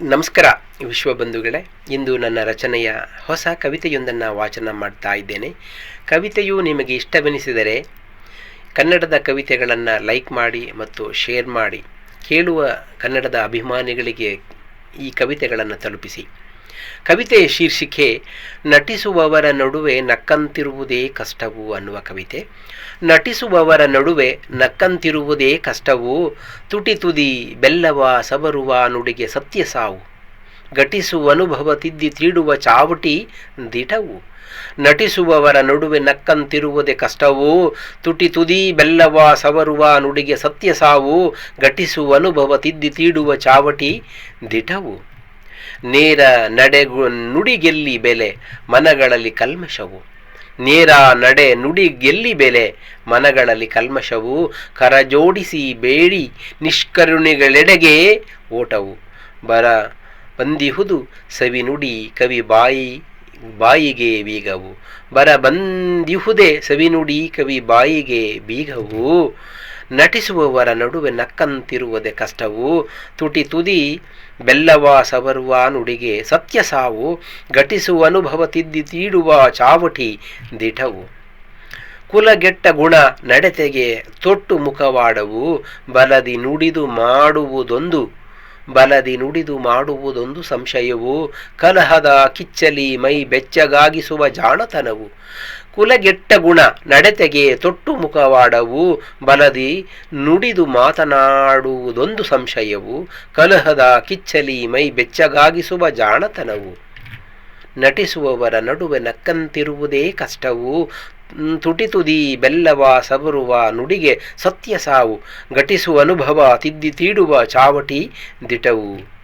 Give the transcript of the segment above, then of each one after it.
ನಮಸ್ಕಾರ, ವಿಶ್ವ ಬಂಧುಗಳೇ. ಇಂದು ನನ್ನ ರಚನೆಯ ಹೊಸ ಕವಿತೆಯೊಂದನ್ನು ವಾಚನ ಮಾಡ್ತಾ ಇದ್ದೇನೆ. ಕವಿತೆಯು ನಿಮಗೆ ಇಷ್ಟವೆನಿಸಿದರೆ ಕನ್ನಡದ ಕವಿತೆಗಳನ್ನು ಲೈಕ್ ಮಾಡಿ ಮತ್ತು ಶೇರ್ ಮಾಡಿ. ಕೇಳುವ ಕನ್ನಡದ ಅಭಿಮಾನಿಗಳಿಗೆ ಈ ಕವಿತೆಗಳನ್ನು ತಲುಪಿಸಿ. ಕವಿತೆಯ ಶೀರ್ಷಿಕೆ, ನಟಿಸುವವರ ನಡುವೆ ನಕ್ಕಂತಿರುವುದೇ ಕಷ್ಟವು ಅನ್ನುವ ಕವಿತೆ. ನಟಿಸುವವರ ನಡುವೆ ನಕ್ಕಂತಿರುವುದೇ ಕಷ್ಟವು, ತುಟಿ ತುದಿ ಬೆಲ್ಲವ ಸಬರುವ ನುಡಿಗೆ ಸತ್ಯ ಸಾವು. ಘಟಿಸುವ ಅನುಭವ ತಿದ್ದಿ ತೀಡುವ ಚಾವಟಿ ದಿಟವು. ನಟಿಸುವವರ ನಡುವೆ ನಕ್ಕಂತಿರುವುದೇ ಕಷ್ಟವು, ತುಟಿ ತುದಿ ಬೆಲ್ಲವ ಸವರುವ ನುಡಿಗೆ ಸತ್ಯ ಸಾವು. ಘಟಿಸುವ ಅನುಭವ ತಿದ್ದಿ ತೀಡುವ ಚಾವಟಿ ದಿಟವು. ನೇರ ನಡೆಗು ನುಡಿಗೆಲ್ಲಿ ಬೆಲೆ, ಮನಗಳಲ್ಲಿ ಕಲ್ಮಶವು. ನೇರ ನಡೆ ನುಡಿ ಗೆಲ್ಲಿ ಬೆಲೆ, ಮನಗಳಲ್ಲಿ ಕಲ್ಮಶವು. ಕರಜೋಡಿಸಿ ಬೇಡಿ ನಿಷ್ಕರುಣಿಗಳೆಡೆಗೆ ಓಟವು. ಬರ ಬಂದಿಹುದು ಸವಿ ನುಡಿ ಕವಿ ಬಾಯಿ, ಬಾಯಿಗೆ ಬೀಗವು. ಬರ ಬಂದಿಹುದೇ ಸವಿನುಡಿ ಕವಿ ಬಾಯಿಗೆ ಬೀಗವು. ನಟಿಸುವವರ ನಡುವೆ ನಕ್ಕಂತಿರುವುದೇ ಕಷ್ಟವು. ತುಟಿ ತುದಿ ಬೆಲ್ಲವ ಸವರುವ ನುಡಿಗೆ ಸತ್ಯ ಸಾವು. ಘಟಿಸುವ ಅನುಭವ ತಿದ್ದಿ ತೀಡುವ ಚಾವಟಿ ದಿಟವು. ಕುಲಗೆಟ್ಟ ಗುಣ ನಡತೆಗೆ ತೊಟ್ಟು ಮುಖವಾಡವು. ಬಲದಿ ನುಡಿದು ಮಾಡುವುದೊಂದು, ಬಲದಿ ನುಡಿದು ಮಾಡುವುದೊಂದು ಸಂಶಯವು. ಕಲಹದ ಕಿಚ್ಚಲಿ ಮೈ ಬೆಚ್ಚಗಾಗಿಸುವ ಜಾಣತನವು. ಕುಲಗೆಟ್ಟ ಗುಣ ನಡೆತೆಗೆ ತೊಟ್ಟು ಮುಖವಾಡವು ಬಲದಿ ನುಡಿದು ಮಾತನಾಡುವುದೊಂದು ಸಂಶಯವು ಕಲಹದ ಕಿಚ್ಚಲಿ ಮೈ ಬೆಚ್ಚಗಾಗಿಸುವ ಜಾಣತನವು. ನಟಿಸುವವರ ನಡುವೆ ನಕ್ಕಂತಿರುವುದೇ ಕಷ್ಟವು. ತುಟಿತುದಿ ಬೆಲ್ಲವ ಸಬರುವ ನುಡಿಗೆ ಸತ್ಯ ಸಾವು. ಘಟಿಸುವ ಅನುಭವ ತಿದ್ದಿ ತೀಡುವ ಚಾವಟಿ ದಿಟವು.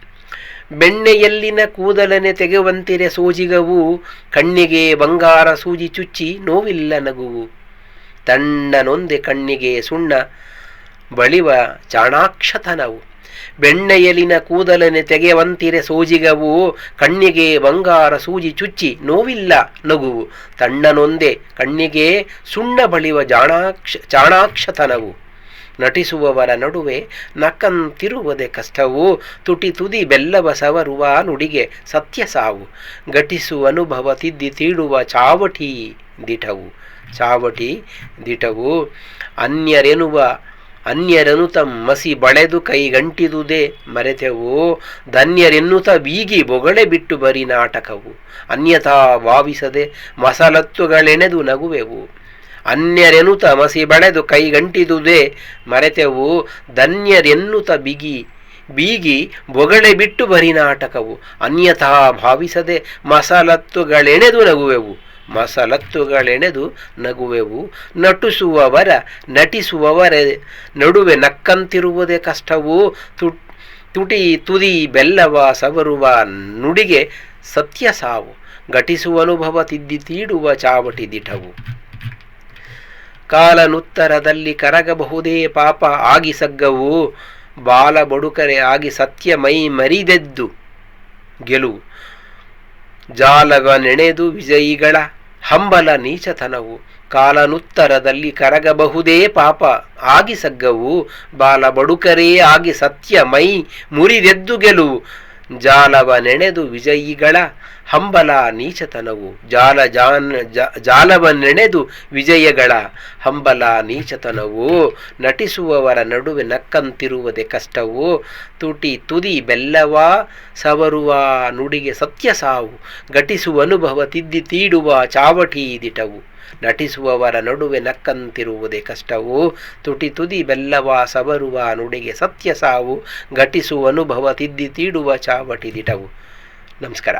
ಬೆಣ್ಣೆಯಲ್ಲಿನ ಕೂದಲನೆ ತೆಗೆವಂತಿರೆ ಸೋಜಿಗವು, ಕಣ್ಣಿಗೆ ಬಂಗಾರ ಸೂಜಿ ಚುಚ್ಚಿ ನೋವಿಲ್ಲ ನಗುವು. ತಣ್ಣನೊಂದೆ ಕಣ್ಣಿಗೆ ಸುಣ್ಣ, ಬಳಿವ ಚಾಣಾಕ್ಷತನವು. ಬೆಣ್ಣೆಯಲಿನ ಕೂದಲನೆ ತೆಗೆವಂತಿರೆ ಸೋಜಿಗವು, ಕಣ್ಣಿಗೆ ಬಂಗಾರ ಸೂಜಿ ಚುಚ್ಚಿ ನೋವಿಲ್ಲ ನಗುವು. ತಣ್ಣನೊಂದೆ ಕಣ್ಣಿಗೆ ಸುಣ್ಣ ಬಳಿವ ಜಾಣಾಕ್ಷ ಚಾಣಾಕ್ಷತನವು. ನಟಿಸುವವರ ನಡುವೆ ನಕ್ಕಂತಿರುವುದೇ ಕಷ್ಟವು. ತುಟಿ ತುದಿ ಬೆಲ್ಲವ ಸವರುವ ನುಡಿಗೆ ಸತ್ಯ ಸಾವು. ಘಟಿಸುವ ಅನುಭವ ತಿದ್ದಿ ತೀಡುವ ಚಾವಟಿ ದಿಟವು. ಚಾವಟಿ ದಿಟವು. ಅನ್ಯರೆನುವ ಅನ್ಯರೆನುತ ಮಸಿ ಬಳೆದು ಕೈಗಂಟಿದುದೇ ಮರೆತೆವು. ಧನ್ಯರೆನ್ನುತ ಬೀಗಿ ಬೊಗಳೆ ಬಿಟ್ಟು ಬರಿ ನಾಟಕವು. ಅನ್ಯಥಾ ಭಾವಿಸದೆ ಮಸಲತ್ತುಗಳೆಣೆದು ನಗುವೆವು. ಅನ್ಯರೆನುತ ಮಸಿ ಬಳೆದು ಕೈಗಂಟಿದುದೇ ಮರೆತೆವು, ಧನ್ಯರೆನ್ನುತ ಬಿಗಿ, ಬೀಗಿ ಬೊಗಳೆ ಬಿಟ್ಟು ಬರಿ ನಾಟಕವು, ಅನ್ಯಥಾ ಭಾವಿಸದೆ ಮಸಲತ್ತುಗಳೆಣೆದು ನಗುವೆವು ಮಸಲತ್ತುಗಳೆಣೆದು ನಗುವೆವು, ನಟಿಸುವವರ ನಟಿಸುವವರ ನಡುವೆ ನಕ್ಕಂತಿರುವುದೇ ಕಷ್ಟವು, ತುಟಿ ತುದಿ ಬೆಲ್ಲವ ಸವರುವ ನುಡಿಗೆ ಸತ್ಯ ಸಾವು ಘಟಿಸುವ ಅನುಭವ ತಿದ್ದಿ ತೀಡುವ ಚಾವಟಿ ದಿಟವು ಕಾಲನುತ್ತರದಲ್ಲಿ ಕರಗಬಹುದೇ ಪಾಪ ಆಗಿ ಸಗ್ಗವು, ಬಾಲ ಬಡುಕರೆ ಆಗಿ ಸತ್ಯ ಮೈ ಮರಿದೆದ್ದು. ಗೆಲುವು. ಜಾಲಗ ನೆನೆದು ವಿಜಯಿಗಳ ಹಂಬಲ ನೀಚತನವು, ಕಾಲನುತ್ತರದಲ್ಲಿ ಕರಗಬಹುದೇ ಪಾಪ ಆಗಿ ಸಗ್ಗವು, ಬಾಲ ಬಡುಕರೇ ಆಗಿ ಸತ್ಯ ಮೈ ಮುರಿದೆದ್ದು ಗೆಲುವು. ಜಾಲವ ನೆನೆದು ವಿಜಯಿಗಳ ಹಂಬಲ ನೀಚತನವು. ಜಾಲ ಜಾನ್ ಜಾಲವ ನೆನೆದು ವಿಜಯಗಳ ಹಂಬಲ ನೀಚತನವು. ನಟಿಸುವವರ ನಡುವೆ ನಕ್ಕಂತಿರುವುದೇ ಕಷ್ಟವು. ತುಟಿ ತುದಿ ಬೆಲ್ಲವ ಸವರುವ ನುಡಿಗೆ ಸತ್ಯ ಸಾವು. ಘಟಿಸುವ ಅನುಭವ ತಿದ್ದಿ ತೀಡುವ ಚಾವಟಿ ದಿಟವು. ನಟಿಸುವವರ ನಡುವೆ ನಕ್ಕಂತಿರುವುದೇ ಕಷ್ಟವು. ತುಟಿ ತುದಿ ಬೆಲ್ಲವ ಸವರುವ ನುಡಿಗೆ ಸತ್ಯ ಸಾವು. ಘಟಿಸುವ ಅನುಭವ ತಿದ್ದಿ ತೀಡುವ ಚಾವಟಿ ದಿಟವು. ನಮಸ್ಕಾರ.